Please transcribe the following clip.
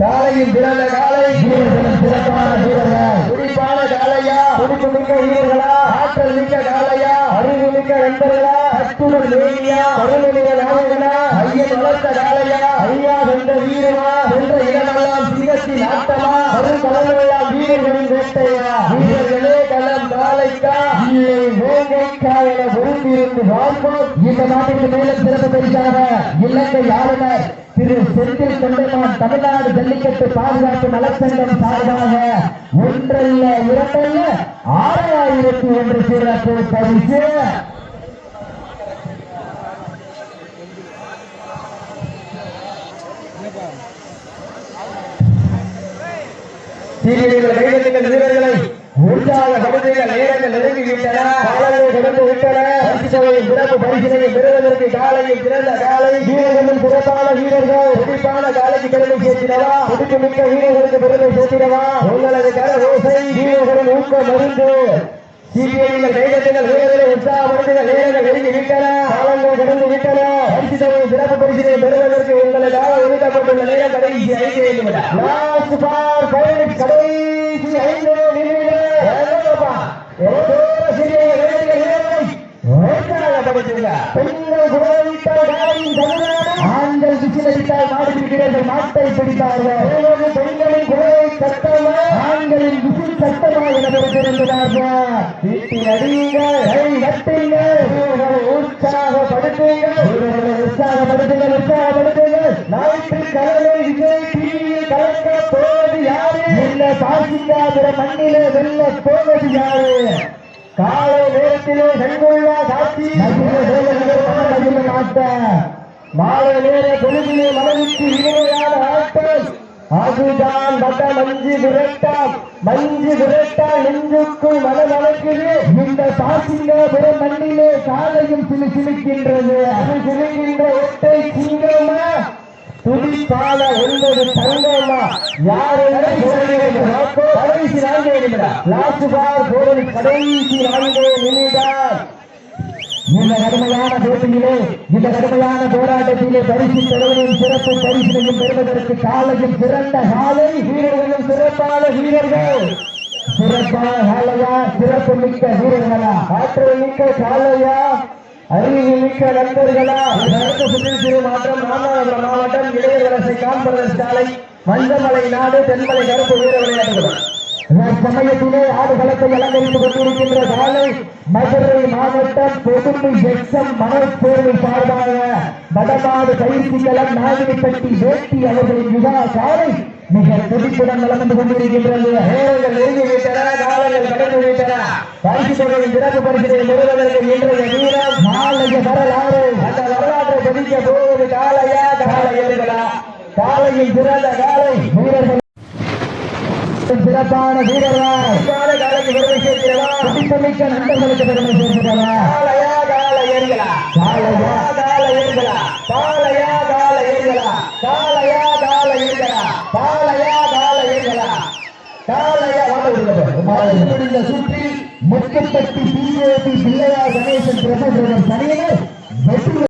காலையில் பிறந்த காலை. வீரர்களும் சிறப்பான வீரர்கள் துடிப்பான காலையா? துடிப்பு மிக்க வீரர்களா? ஆற்றல் மிக்க காலையா? அறிவு மிக்க நண்பர்களா? அத்துடன் வேலியா அருள்நிலைய நாயகனா? ஐயன் வளர்த்த காலையா? ஐயா வென்ற வீரமா வென்ற இடமெல்லாம் சிங்கத்தின் ஆட்டமா அருள் கலங்களெல்லாம் வீரர்களின் வேட்டையா? வீரர்களே களம் காலைக்கா இல்லை வேங்கைக்கா என விரும்பியிருந்து வாழ்வோம் இந்த நாட்டுக்கு மேலும் சிறப்பு பெற்றாக இலங்கை ஆளுநர் திரு செந்தில் தொண்டைமான் தமிழ்நாடு ஜல்லிக்கட்டு பாதுகாப்பு நலச்சங்கம் சார்பாக ஒன்றல்ல இரண்டல்ல ஆறாயிரத்தி ஒன்று சிறப்பு பரிசு. வீரர்களை கைதட்டுங்கள் வீரர்களை நேரங்கள் நெருங்கி விட்டன காலையை கடந்து விட்டன. பரிசுகளின் சிறப்பு பரிசினை பெறுவதற்கு காலையில் சிறந்த காலை. வீரர்களும் சிறப்பான வீரர்கள். துடிப்பான காலைக்கு பெருமை சேர்த்திடவா? துடிப்பு மிக்க வீரர்களுக்கு பெருமை சேர்த்திடவா? உங்களது கர ஓசை வீரர்களின் ஊக்க மருந்து. சிபிஐகள் கைதட்டுங்கள் வீரர்களை உற்சாகப்படுத்துங்கள் நேரங்கள் நெருங்கி விட்டன காலங்கள் கடந்து விட்டன. பரிசு சிறப்பு பெறுவதற்கு உங்களுக்காக ஒதுக்கப்பட்டுள்ள நேரம் கடைசி ஐந்து கடைசி ஐந்து பெண்கள் குணவித்தால் காலையின் தமிழ்நாடு ஆண்கள் விசிலடித்தால் மாடு பிடிக்கிறார்கள் மாட்டை பிடித்தார்கள். பெண்களின் குழவை சட்டமா ஆண்களின் விசில் சட்டமா என அடியுங்கள் கட்டுங்கள். உற்சாகப்படுத்துங்கள். உற்சாகப்படுத்துங்கள் உற்சாகப்படுத்துங்கள். ஞாயிற்றுக்கிழமை விஜய் டிவியில் கலக்க சீதாபுர மண்ணிலே வெல்ல போவது யாரு? காலை நேரத்திலே கண்கொள்ளா காட்சி மகிழ மாலை நேர பொழுதிலே மனதிற்கு இனிமையான ஆட்டம் அதுதான் வட மஞ்சு விரட்டா மஞ்சு விரட்டா நெஞ்சுக்குள் மனமளக்குது இந்த சாசிங்கபுர மண்ணிலே காலையும் சிலு சிலுக்கின்றது. அது சிலுக்கின்ற ஒட்டை சிங்கமா? துடிப்பால ஒன்பது தங்கமா? யாரை கடைசி நான்கு நிமிடம் லாஸ்ட் பார் போது கடைசி நான்கு நிமிடம் இந்த கடுமையான போட்டியிலே இந்த கடுமையான போராட்டத்திலே பரிசு பெறுவதின் சிறப்பு பரிசுகளையும் பெறுவதற்கு காலையில் சிறந்த காலை வீரர்களும் சிறப்பான வீரர்கள். சிறப்பான காலையா? சிறப்பு மிக்க வீரர்களா? ஆற்றல் மிக்க காலையா? அறிவு மிக்க நண்பர்களா? இதற்கு சுற்றில் மாற்றம் ராமநாதபுரம் மாவட்டம் இளையரசை வலசை சாலை மஞ்சமலை நாடு தென்மலை கருப்பு வீர விளையாட்டுகள் சமயத்திலே ஆடுகளத்தை அலங்கரித்துக் கொண்டிருக்கின்ற காலை மதுரை மாவட்டம் பொதுமை எச்சம் மனப்பேரவை சார்பாக வடநாடு பயிற்சி களம் நாகினிப்பட்டி வேட்டி அவர்களின் விழா காலை மிக துடிப்புடன் நடந்து கொண்டிருக்கின்றது. நேரங்கள் நெருங்கி விட்டன காலங்கள் கடந்து விட்டன பரிசு தொகையின் சிறப்பு பரிசினை பெறுவதற்கு இன்றைய வீரம் நாளைய வரலாறு. அந்த வரலாற்றை பதிக்க போவது காலையா காலையர்களா காலையில் சிறந்த காலை வீரர்கள் சிறப்பான வீரர்கள். காலைக்கு பெருமை நண்பர்களுக்கு பெருமை சேர்க்கிறவா காலையா பிஏபி பிள்ளையார் கணேசன் பிரபு சனியனர்